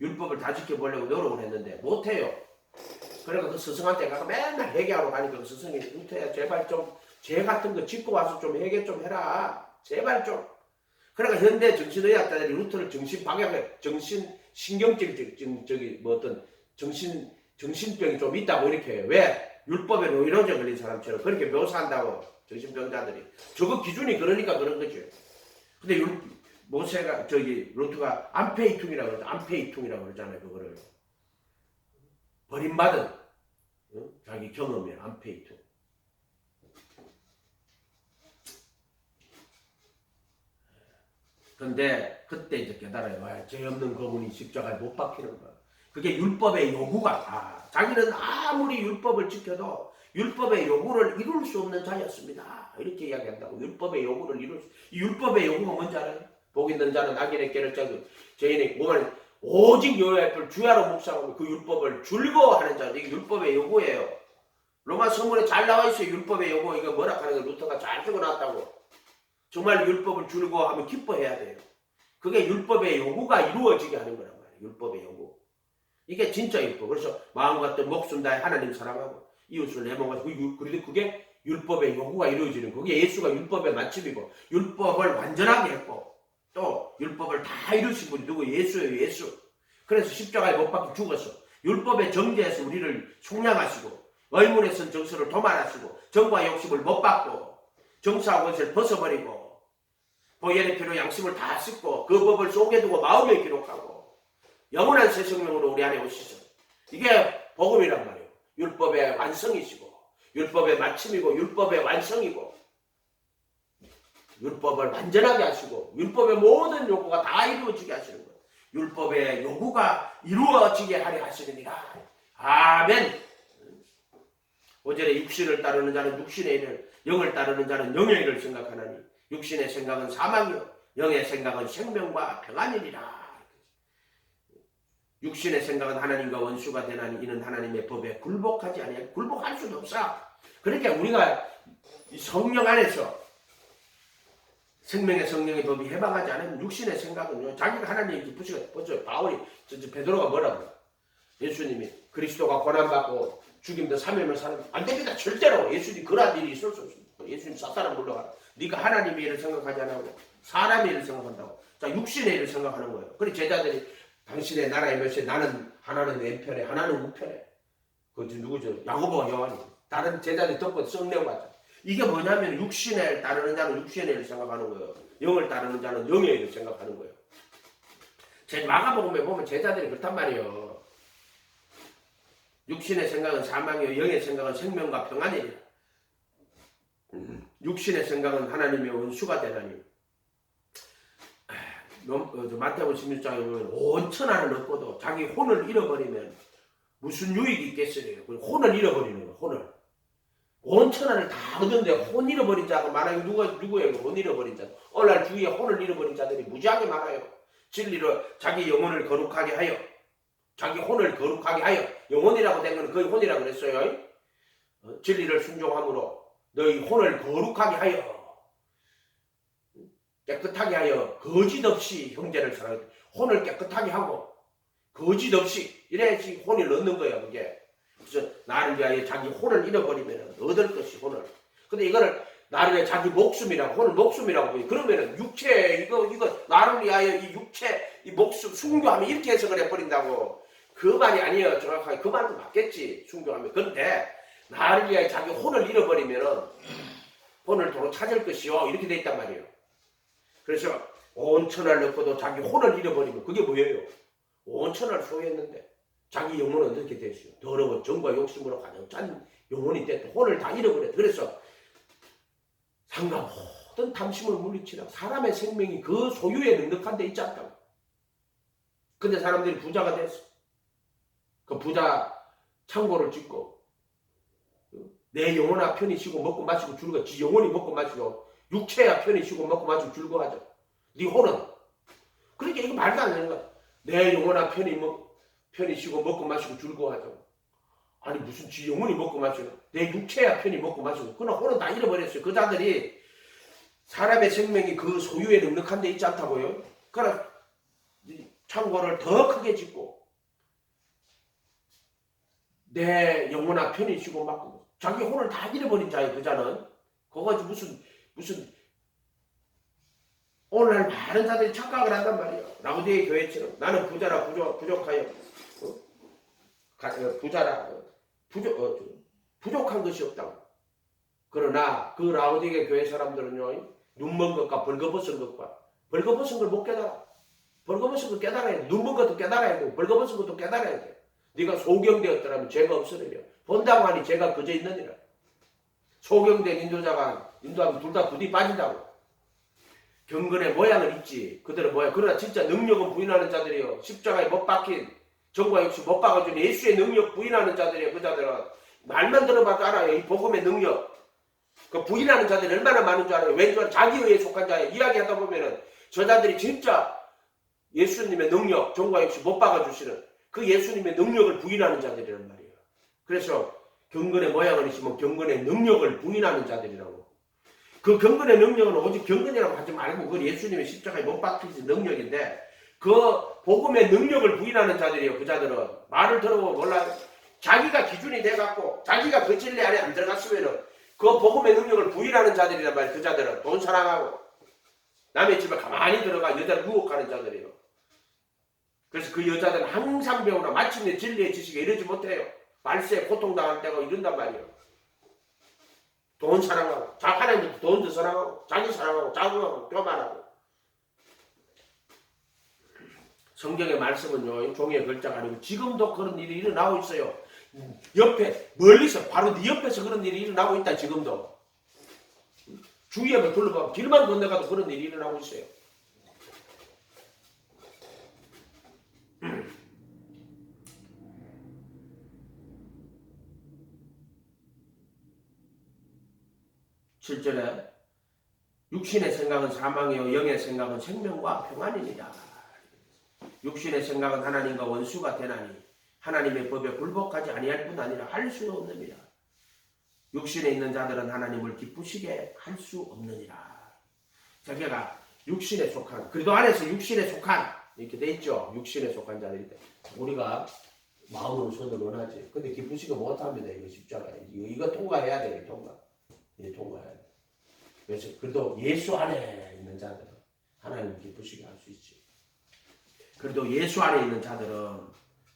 율법을 다 지켜보려고 노력을 했는데 못해요. 그러니까 그 스승한테 가서 맨날 회개하러 가니까 그 스승이 루터야 제발 좀 죄 같은 거 짓고 와서 좀 회개 좀 해라. 제발 좀. 그러니까 현대 정신의학자들이 루터를 정신 방향에 정신 신경질 정 저기 뭐 어떤 정신 정신병이 좀 있다고 이렇게 해요. 왜? 율법에 노이로제 걸린 사람처럼 그렇게 묘사한다고 정신병자들이 저거 기준이 그러니까 그런 거죠. 근데 율, 모세가 저기 루트가 안페이퉁이라고 그러죠. 안페이퉁이라고 그러잖아요. 그거를 버림받은 어? 자기 경험이에요. 안페이퉁. 근데 그때 이제 깨달아요. 와, 죄 없는 거문이 십자가에 못 박히는 거야. 그게 율법의 요구가 아, 자기는 아무리 율법을 지켜도 율법의 요구를 이룰 수 없는 자였습니다. 이렇게 이야기한다고. 율법의 요구를 이룰 수, 이 율법의 요구가 뭔지 알아요? 복 있는 자는 악인의 깨를 짜고 죄인의 몸을 오직 여호와의 을 주야로 묵상하고 그 율법을 즐거워하는 자. 이게 율법의 요구예요. 로마 서문에 잘 나와 있어요. 율법의 요구. 이거 뭐라 하는 거 루터가 잘 적어놨다고. 정말 율법을 즐거워하면 기뻐해야 돼요. 그게 율법의 요구가 이루어지게 하는 거란 말이에요. 율법의 요구. 이게 진짜 율법. 그래서 마음과 뜻, 목숨 다해 하나님 사랑하고 이웃을 내 몸과 그래도 그게 율법의 요구가 이루어지는 거. 그게 예수가 율법의 마침이고 율법을 완전하게 했고 또 율법을 다 이루신 분이 누구 예수예요. 예수. 그래서 십자가에 못 박혀 죽었어. 율법의 정죄에서 우리를 속량하시고 의문에 선 정서를 도말하시고 정과 욕심을 못 받고 정사와 것을 벗어버리고 보혈의 피로 양심을 다 씻고 그 법을 속에 두고 마음에 기록하고 영원한 새 생명으로 우리 안에 오시죠. 이게 복음이란 말이에요. 율법의 완성이시고 율법의 마침이고 율법의 완성이고 율법을 완전하게 하시고 율법의 모든 요구가 다 이루어지게 하시는 거예요. 율법의 요구가 이루어지게 하려 하시느니라. 아멘. 오절에 육신을 따르는 자는 육신의 일을 영을 따르는 자는 영의 일을 생각하나니 육신의 생각은 사망이요 영의 생각은 생명과 평안이니라. 육신의 생각은 하나님과 원수가 되나니 이는 하나님의 법에 굴복하지 아니하 굴복할 수도 없어. 그러니까 우리가 이 성령 안에서 생명의 성령의 법이 해방하지 않으면 육신의 생각은요 자기가 하나님의 기쁘시가 벌써 바울이 저, 저 베드로가 뭐라고 예수님이 그리스도가 고난받고 죽임도 3일을 사는 안 됩니다. 절대로. 예수님 그런 일이 있을 수 없습니다. 예수님 사탄을 물러가라. 네가 하나님의 일을 생각하지 않고 사람의 일을 생각한다고. 자 육신의 일을 생각하는 거예요. 그래 제자들이 당신의 나라의 몇이 나는 하나는 왼편에 하나는 우편에. 그 누구죠? 야고보와 요한이. 다른 제자들이 덮고 썩내고 갔죠 이게 뭐냐면 육신을 따르는 자는 육신의 일을 생각하는 거예요 영을 따르는 자는 영의 일을 생각하는 거예요 제 마가복음에 보면 제자들이 그렇단 말이에요 육신의 생각은 사망이요 영의 생각은 생명과 평안이니라. 음, 육신의 생각은 하나님의 원수가 넘- 어, 저 마태복음 16장에 보면 온 천하를 얻고도 자기 혼을 잃어버리면 무슨 유익이? 그 혼을 잃어버리는 거, 혼을. 온 천하를 다 얻었는데 혼 잃어버린 자가 많아요. 누가 누구예요? 혼 잃어버린 자. 오늘날 주위에 혼을 잃어버린 자들이 무지하게 많아요. 진리로 자기 영혼을 거룩하게 하여 자기 혼을 거룩하게 하여 영혼이라고 된 거는 거의 혼이라고 그랬어요. 어, 진리를 순종함으로 너희 혼을 거룩하게 하여 깨끗하게 하여 거짓 없이 형제를 사랑해 혼을 깨끗하게 하고 거짓 없이 이래야지 혼을 넣는 거예요. 그게 나를 위하여 자기 혼을 잃어버리면 얻을 것이 혼을. 근데 이거를 나를 위해 자기 목숨이라고 혼을 목숨이라고 보니 그러면은 육체 이거 이거 나를 위하여 이 육체 이 목숨 순교하면 이렇게 해석을 해버린다고. 그 말이 아니에요 정확하게. 그 말도 맞겠지 순교하면 그런데 나를 위하여 자기 혼을 잃어버리면은 혼을 도로 찾을 것이요. 이렇게 돼 있단 말이에요. 그래서 온 천하를 넣고도 자기 혼을 잃어버리면 그게 뭐예요? 온 천하를 소유했는데 자기 영혼은 어떻게 됐어요 더러운 정과 욕심으로 가득 찬 영혼이 됐다. 혼을 다 잃어버렸다 그래서 상가 모든 탐심을 물리치라. 사람의 생명이 그 소유에 넉넉한 데 있지 않다고. 근데 사람들이 부자가 됐어. 그 부자 창고를 짓고 내 영혼아 편히 쉬고 먹고 마시고 즐거. 지 영혼이 먹고 마시고 육체야 편히 쉬고 먹고 마시고 즐거워하죠. 네 혼은. 그러니까 이거 말도 안 되는 거야. 내 영혼아 편히 먹 편히 쉬고 먹고 마시고 즐거워하죠. 아니 무슨 지 영혼이 먹고 마시고 내 육체야 편히 먹고 마시고. 그러나 혼은 다 잃어버렸어요. 그 자들이 사람의 생명이 그 소유에 넉넉한 데 있지 않다고요? 그러나 창고를 더 크게 짓고 내 영혼아 편히 쉬고 막 자기 혼을 다 잃어버린 자예요 그 자는. 그거 무슨 무슨 오늘날 많은 자들이 착각을 한단 말이에요. 라우디의 교회처럼 나는 부자라 부족, 부족하여 부자라 어, 부족, 어, 부족한 것이 없다고. 그러나 그 라우디의 교회 사람들은요 눈먼 것과 벌거벗은 것과 벌거벗은 걸 못 깨달아. 벌거벗은 걸 깨달아야 돼. 눈먼 것도 깨달아야 되고 벌거벗은 것도 깨달아야 돼. 네가 소경되었더라면 죄가 없으리라. 본다고 하니 죄가 그저 있느니라. 소경된 인도자가 인도하면 둘 다 부디 빠진다고. 경건의 모양은 있지. 그들의 모양 그러나 진짜 능력은 부인하는 자들이요. 십자가에 못 박힌 정과 역시 못 박아준 예수의 능력 부인하는 자들이에요 그 자들은 말만 들어봐도 알아요. 이 복음의 능력. 그 부인하는 자들이 얼마나 많은 줄 알아요. 왠지 자기 의에 속한 자예요. 이야기하다 보면은 저 자들이 진짜 예수님의 능력 정과 역시 못 박아주시는 그 예수님의 능력을 부인하는 자들이란 말이에요. 그래서 경건의 모양은 있으면 경건의 능력을 부인하는 자들이라고. 그 경건의 능력은 오직 경건이라고 하지 말고 그건 예수님의 십자가에 못 박히신 능력인데 그 복음의 능력을 부인하는 자들이에요. 그 자들은 말을 들어보면 몰라요. 자기가 기준이 돼갖고 자기가 그 진리 안에 안 들어갔으면은 그 복음의 능력을 부인하는 자들이란 말이에요. 그 자들은 돈 사랑하고 남의 집에 가만히 들어가 여자를 유혹하는 자들이에요. 그래서 그 여자들은 항상 배우나 마침내 진리의 지식에 이르지 못해요. 말세에 고통당할 때가 이른단 말이에요. 돈 사랑하고 자 하나님도 돈도 사랑하고 자기 사랑하고 자궁하고 교만하고 성경의 말씀은요 종이의 글자가 아니고 지금도 그런 일이 일어나고 있어요. 옆에 멀리서 바로 네 옆에서 그런 일이 일어나고 있다 지금도. 주위에 둘러봐 길만 건너가도 그런 일이 일어나고 있어요. 칠절에 육신의 생각은 사망이요 영의 생각은 생명과 평안이니라. 육신의 생각은 하나님과 원수가 되나니 하나님의 법에 굴복하지 아니할 뿐 아니라 할 수 없느니라. 육신에 있는 자들은 하나님을 기쁘시게 할 수 없느니라. 자기가 육신에 속한 그래도 안에서 육신에 속한 이렇게 돼 있죠. 육신에 속한 자들인데 우리가 마음으로 손을 원하지. 근데 기쁘시게 못합니다. 이거 십자가에 이거, 통과해야 돼. 통과. 이제 통과해야 돼. 그래서 그래도 예수 안에 있는 자들은 하나님 기쁘시게 할 수 있지. 그래도 예수 안에 있는 자들은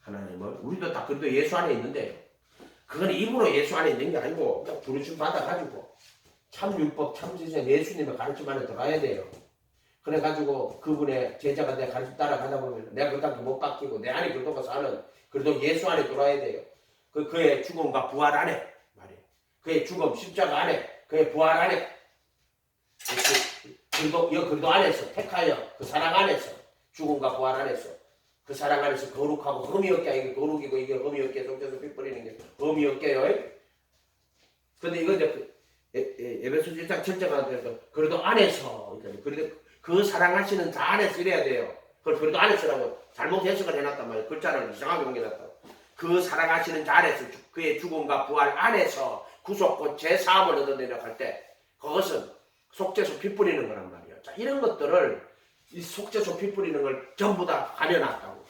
하나님을 우리도 다 그래도 예수 안에 있는데 그건 입으로 예수 안에 있는 게 아니고 그냥 부르심 받아가지고 참 율법 참 지성 예수님의 가르침 안에 들어가야 돼요. 그래가지고 그분의 제자가 내 가르침 따라가다 보면 내가 그 땅도 못 바뀌고 내 안에 그도가 사는 그래도 예수 안에 들어와야 돼요. 그 그의 죽음과 부활 안에 말이에요. 그의 죽음 십자가 안에 그의 부활 안에 그리고 여 그리도 안에서 택하여 그 사랑 안에서 죽음과 부활 안에서 그 사랑 안에서 거룩하고 흠이 없게 이게 거룩이고 이게 흠이 없게 속에서 빗버리는 게 흠이 없게요. 근데 이거 이제 예배소 1장 7절가 돼서 그래도 안에서 그러니까 그래도 그 사랑하시는 자 안에서 이래야 돼요. 그걸 그래도 안에서라고 잘못 해석을 해놨단 말이에요. 글자를 이상하게 옮겨놨다. 그 사랑하시는 자 안에서 그의 죽음과 부활 안에서 구속과 제사함을 얻어내려 할 때 그것은 속죄소 피 뿌리는 거란 말이에요. 자, 이런 것들을 이 속죄 소 피 뿌리는 걸 전부 다 가려놨다고.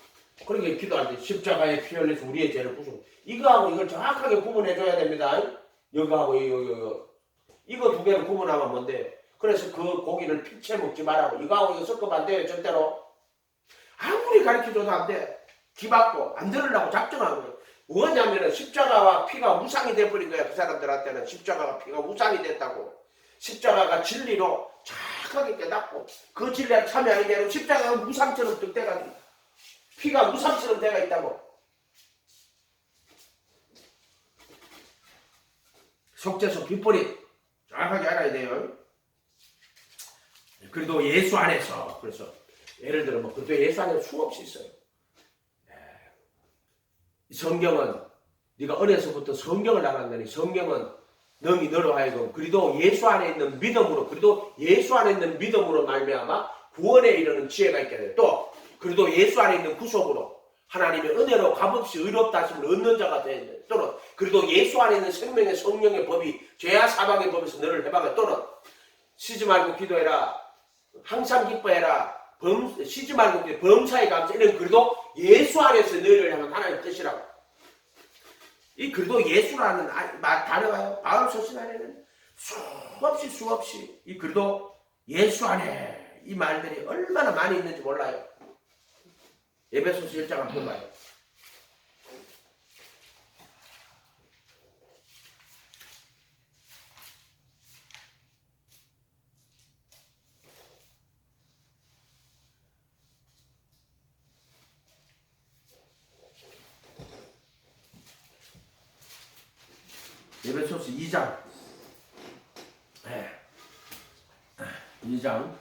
그러니까 기도할 때 십자가에 피 흘려서 우리의 죄를 부수고 이거하고 이걸 정확하게 구분해 줘야 됩니다. 이거하고 이거 이거 이거 두 개를 구분하면 뭔데? 그래서 그 고기를 피채 먹지 말라고 이거하고 이거 섞으면 안 돼요 절대로. 아무리 가르쳐줘도 안 돼. 기받고 안 들으려고 거예요. 뭐냐면은 십자가와 피가 우상이 돼버린 거야 그 사람들한테는 십자가와 피가 우상이 됐다고. 십자가가 진리로 정확하게 깨닫고 그 진리에 참여하게 되면 십자가가 무상처럼 득대가 피가 무상처럼 돼가 있다고. 속죄소 빗뿌리 정확하게 알아야 돼요. 그래도 예수 안에서 그래서 예를 들어 뭐 그래도 예수 안에 수없이 있어요. 네. 성경은 네가 어려서부터 성경을 알았더니 성경은 너희 너로 하여금 그리도 예수 안에 있는 믿음으로 그리도 예수 안에 있는 믿음으로 말미암아 구원에 이르는 지혜가 있게 돼. 또 그리도 예수 안에 있는 구속으로 하나님의 은혜로 값없이 의롭다 하심을 얻는 자가 되. 또는 그리도 예수 안에 있는 생명의 성령의 법이 죄와 사방의 법에서 너를 해방해. 또는 쉬지 말고 기도해라. 항상 기뻐해라. 범, 쉬지 말고 범사에 감사 이런 글도 예수 안에서 너희를 향한 하나님의 뜻이라고. 이 글도 예수라는 아- 말 단어가요. 바울 서신 안에는 수없이 수없이 이 글도 예수 안에 이 말들이 얼마나 많이 있는지 몰라요. 에베소서 1장 한번 봐요. 에베소서 2장. 네. 2장.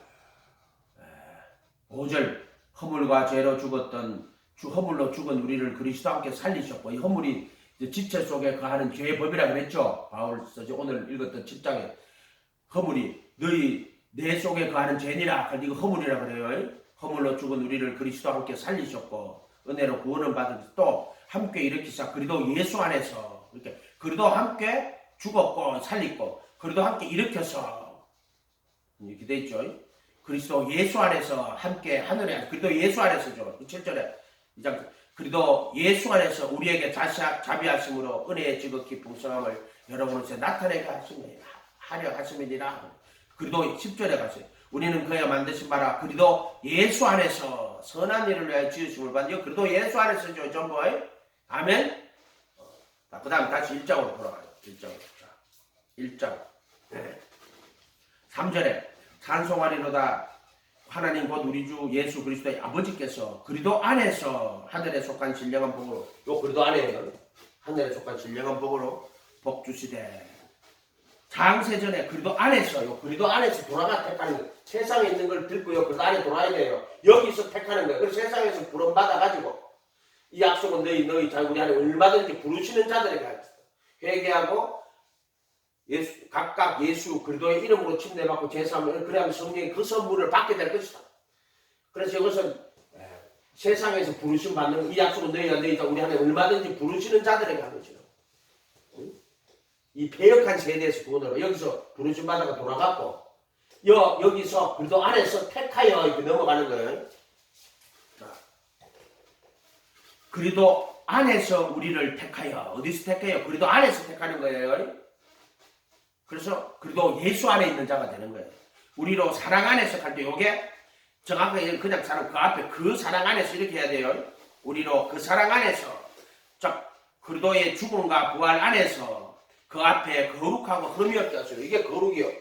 5절. 허물과 죄로 죽었던 주 허물로 죽은 우리를 그리스도와 함께 살리셨고 이 허물이 지체 속에 거하는 죄의 법이라 그랬죠. 바울서 오늘 읽었던 7장에. 허물이 너희 내 속에 거하는 죄니라. 이거 허물이라 그래요. 허물로 죽은 우리를 그리스도와 함께 살리셨고 은혜로 구원을 받은 또 함께 일으키사 그리도 예수 안에서 이렇게 그리도 함께 죽었고 살리고 그리도 함께 일으켜서 이렇게 돼 있죠. 그리스도 예수 안에서 함께 하늘에 그리도 예수 안에서죠. 7절에 이장 그리도 예수 안에서 우리에게 자시, 자비하심으로 은혜의 지극히 풍성함을 여러분으로서 나타내게 하심이 하려 하심이니라. 그리도 10절에 가세요. 우리는 그야 만드신 바라 그리도 예수 안에서 선한 일을 위하여 지으심을 받는 그리도 예수 안에서죠. 전부 아멘. 자, 그 다음 다시 1장으로 돌아가요. 1장으로. 자, 1장. 네. 3절에 찬송하리로다 하나님 곧 우리 주 예수 그리스도의 아버지께서 그리도 안에서 하늘에 속한 신령한 복으로 요 그리도 안에 하늘에 속한 신령한 복으로 복 주시되 장세 전에 그리도 안에서 요 그리도 안에서 돌아가 택하는 거 세상에 있는 걸 들고 요 그리도 안에 돌아야 돼요 여기서 택하는 거예요 그 세상에서 부름 받아 가지고 이 약속은 너희 너희 자 우리 안에 얼마든지 부르시는 자들에게 하겠다 회개하고 예수, 각각 예수 그리스도의 이름으로 침례받고 제사하면 그래야 성령의 그 선물을 받게 될 것이다. 그래서 이것은 에, 세상에서 부르심 받는 이 약속은 너희가 너희가 우리 안에 얼마든지 부르시는 자들에게 하는 것이다. 응? 이 배역한 세대에서 구원으로 여기서 부르심 받아가 돌아갔고 여, 여기서 그리도 안에서 택하여 이렇게 넘어가는 거예요. 자, 그리도 안에서 우리를 택하여 어디서 택하여 그리도 안에서 택하는 거예요. 그래서 그래도 예수 안에 있는 자가 되는 거예요. 우리로 사랑 안에서 갈 때 요게 정확하게 그냥 사랑 그 앞에 그 사랑 안에서 이렇게 해야 돼요. 우리로 그 사랑 안에서 자 그리도의 죽음과 부활 안에서 그 앞에 거룩하고 흠이 하시고 이게 거룩이요.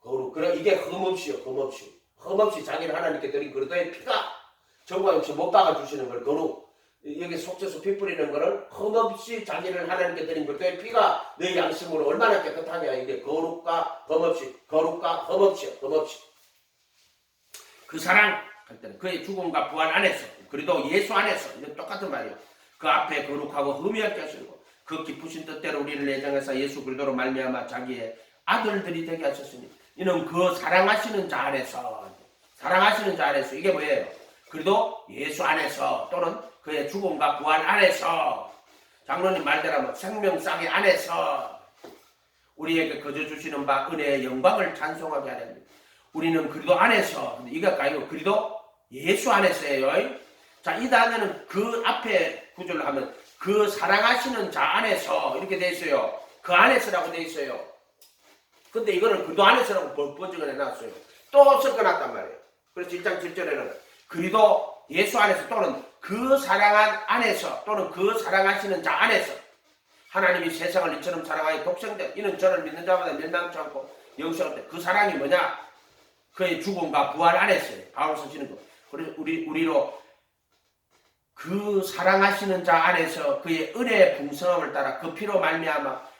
거룩. 그래 이게 흠 없이요. 흠 없이. 흠 없이 자기를 하나님께 드린 그리도의 피가 정과 역시 못 박아 주시는 걸 거룩. 여기 속죄소 피 뿌리는 거를 흠없이 자기를 하나님께 드린 그리도의 피가 내 양심으로 얼마나 깨끗하냐. 이게 거룩과 흠없이 거룩과 흠없이 흠없이. 그 사랑 할 때는 그의 죽음과 부활 안에서 그래도 예수 안에서 이건 똑같은 말이에요. 그 앞에 거룩하고 흠이 없게 하시고 그 기쁘신 뜻대로 우리를 내정해서 예수 그리스도로 말미암아 자기의 아들들이 되게 하셨으니 이는 그 사랑하시는 자 안에서 사랑하시는 자 안에서 이게 뭐예요? 그래도 예수 안에서 또는 그의 죽음과 부활 안에서 장로님 말대로 하면 생명쌍의 안에서 우리에게 거저 주시는 바 은혜의 영광을 찬송하게 하렵니다. 우리는 그리도 안에서 이거 아니고 그리도 예수 안에서예요. 자, 이 단어는 그 앞에 구절로 하면 그 사랑하시는 자 안에서 이렇게 돼 있어요. 그 안에서라고 돼 있어요. 근데 이거는 그리도 안에서라고 번역을 해놨어요. 또 섞어놨단 말이에요. 그래서 1장 7절에는 그리도 예수 안에서 또는 그 사랑한 안에서 또는 그 사랑하시는 자 안에서 하나님이 세상을 이처럼 사랑하여 독생자 이는 저를 믿는 자마다 멸망치 않고 영생할 때그 사랑이 뭐냐? 그의 죽음과 부활 안에서요. 바울 쓰시는 거. 그래서 우리 우리로 그 사랑하시는 자 안에서 그의 은혜의 풍성함을 따라 그 피로 말미암아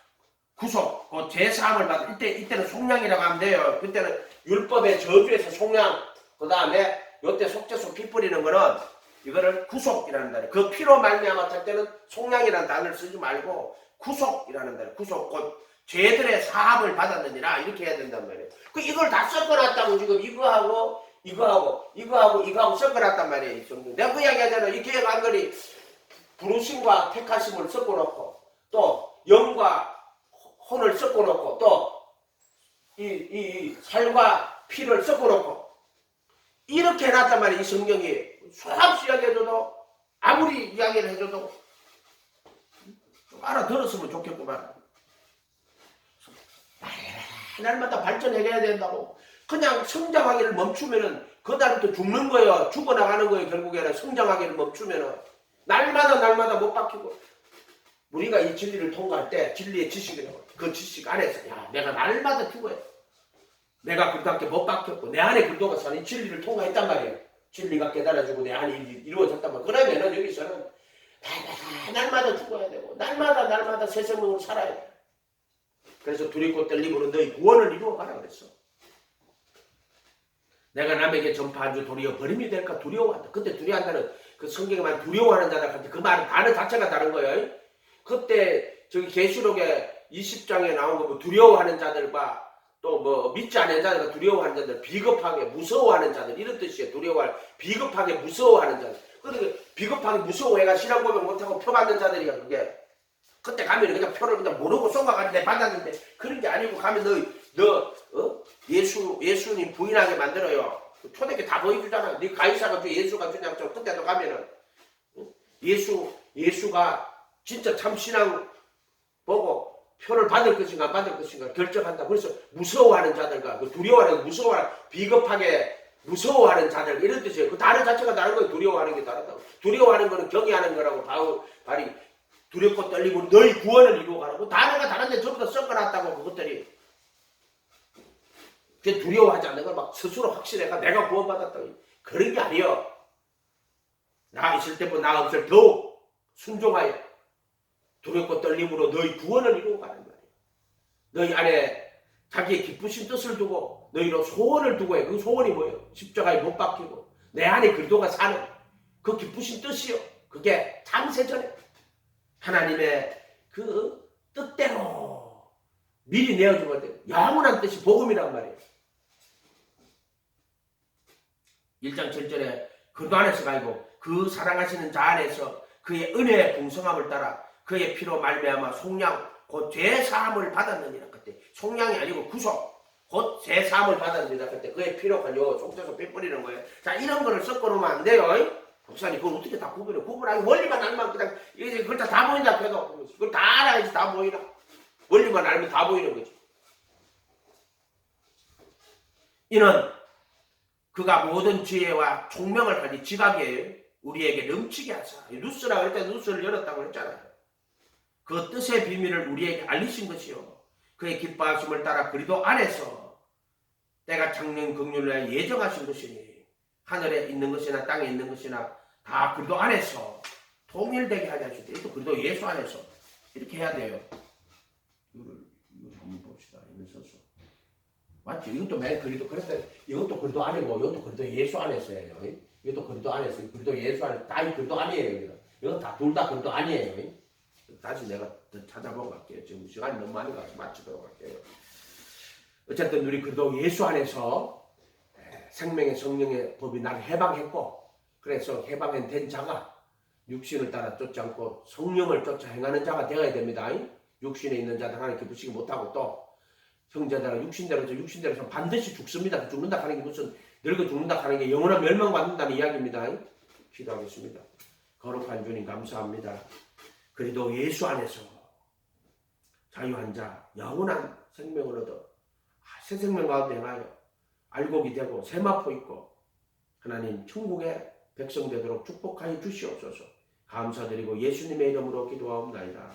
구속, 그 제사함을 받은 이때 이때는 속량이라고 하면 돼요. 그때는 율법의 저주에서 속량. 그 다음에 요때 속죄소 피 뿌리는 거는 이거를 구속이라는 단어. 그 피로 말미암아 할 때는 속량이라는 단어를 쓰지 말고 구속이라는 단어. 구속 곧 죄들의 사함을 받았느니라 이렇게 해야 된단 말이에요. 그 이걸 다 섞어놨다고 지금 이거하고 이거하고 이거하고 이거하고 섞어놨단 말이에요. 이 정도. 내가 그 이야기하잖아. 이 계획 한거리 부르심과 택하심을 섞어놓고 또 영과 혼을 섞어놓고 또 이 이 살과 피를 섞어놓고 이렇게 해놨단 말이야. 이 성경이 수없이 이야기해줘도 아무리 이야기를 해줘도 좀 알아들었으면 좋겠구만. 날마다 발전해야 된다고. 그냥 성장하기를 멈추면은 그다음부터 죽는 거예요. 죽어나가는 거예요. 결국에는 성장하기를 멈추면은. 날마다 날마다 못 바뀌고. 우리가 이 진리를 통과할 때 진리의 지식이라고. 그 지식 안에서 야 내가 날마다 죽어요 내가 그렇게 못 바뀌었고 내 안에 그도가 사는 이 진리를 통과했단 말이에요. 진리가 깨달아지고 내 안에 이- 이루어졌단 말이에요. 그러면은 여기서는 날마다 날마다 죽어야 되고 날마다 날마다 새 생명으로 살아야 돼. 그래서 두렵고 떨림으로 너희 구원을 이루어가라 그랬어. 내가 남에게 전파한 주 도리어 버림이 될까? 두려워한다. 그때 두려워한다는 그 성경에 만 두려워하는 자들한테 그 말은 단어 자체가 다른 거예요. 그때 저기 계시록에 20장에 나온 거뭐 두려워하는 자들과 또 뭐 믿지 않는 자들과 두려워하는 자들 비겁하게 무서워하는 자들 이런 뜻이에요 두려워할 비겁하게 무서워하는 자들 그러니까 비겁하게 무서워해가 신앙 고백 못하고 표 받는 자들이야 그게 그때 가면 그냥 표를 그냥 모르고 쏘가가지고 내 받았는데 그런 게 아니고 가면 너, 너, 어? 예수, 예수님 부인하게 만들어요. 초대교 다 보여주잖아. 네 가이사가 주 예수가 주냐, 저 그때도 가면은. 어? 예수, 예수가 진짜 참 신앙 표를 받을 것인가 안 받을 것인가 결정한다. 그래서 무서워하는 자들과 그 두려워하는, 무서워하는, 비겁하게 무서워하는 자들 이런 뜻이에요. 그 단어 자체가 다른 거예요. 두려워하는 게 다르다고. 두려워하는 거는 경외하는 거라고 바울, 발이 두렵고 떨리고 너희 구원을 이루어가라고 단어가 다른데 전부 다 섞어놨다고 그것들이 그 두려워하지 않는 걸 막 스스로 확신해가 내가 구원받았다고 그런 게 아니여 나 있을 때보다 나 없을 더욱 순종하여 두렵고 떨림으로 너희 구원을 이루어가는 말이야 너희 안에 자기의 기쁘신 뜻을 두고 너희로 소원을 두고 해. 그 소원이 뭐예요? 십자가에 못 박히고 내 안에 그리도가 사는 그 기쁘신 뜻이요. 그게 창세전에 하나님의 그 뜻대로 미리 내어준 데 영원한 뜻이 복음이란 말이에요. 1장 7절에 그도 안에서 가지고 그 사랑하시는 자 안에서 그의 은혜의 풍성함을 따라 그의 피로 말미암아 속량 곧 죄 사함을 받았느니라 그때 속량이 아니고 구속 곧 죄 사함을 받았느니라 그때 그의 피로 가지고 속돼서 피 뿌리는 거예요. 자 이런 거를 섞어 놓으면 안 돼요. 목사님 그걸 어떻게 다 구분해? 구분하기 원리만 알면 그냥 이게 그걸 다, 다 보인다 해도 그걸 다 알아야지 다 보이나? 원리만 알면 다 보이는 거지. 이는 그가 모든 지혜와 총명을 가진 지각에 우리에게 넘치게 하사 누스라고 할때 누스를 열었다고 했잖아요. 그 뜻의 비밀을 우리에게 알리신 것이요. 그의 기뻐하심을 따라 그리도 안에서 때가 창년 극률로 예정하신 것이니 하늘에 있는 것이나 땅에 있는 것이나 다 그리도 안에서 통일되게 하자 하실 때 이것도 그리도 예수 안에서 이렇게 해야 돼요. 이거를 이거 한번 봅시다. 이런 서서 맞지? 이것도 맨 그리도 그랬다. 이것도 그리도 아니고 이것도 그리도 예수 안에서예요. 이것도 그리도 안에서 그리도 예수 안에 다이 그리도 아니에요. 이건 다둘 다 그리도 아니에요. 다시 내가 더 찾아보고 갈게요. 지금 시간이 너무 많이 가서 마치도록 할게요. 어쨌든 우리 그래도 예수 안에서 생명의 성령의 법이 나를 해방했고 그래서 해방된 자가 육신을 따라 쫓지 않고 성령을 쫓아 행하는 자가 되어야 됩니다. 육신에 있는 자들 하나님 기쁘시기 못하고 또 형제들은 육신대로 저 육신대로 반드시 죽습니다. 죽는다 하는 게 무슨 늙어 죽는다 하는 게 영원한 멸망받는다는 이야기입니다. 기도하겠습니다. 거룩한 주님 감사합니다. 그래도 예수 안에서 자유한 자 영원한 생명을 얻어 새 생명 가운데 행하여 알곡이 되고 세마포 있고 하나님 천국의 백성 되도록 축복하여 주시옵소서 감사드리고 예수님의 이름으로 기도하옵나이다.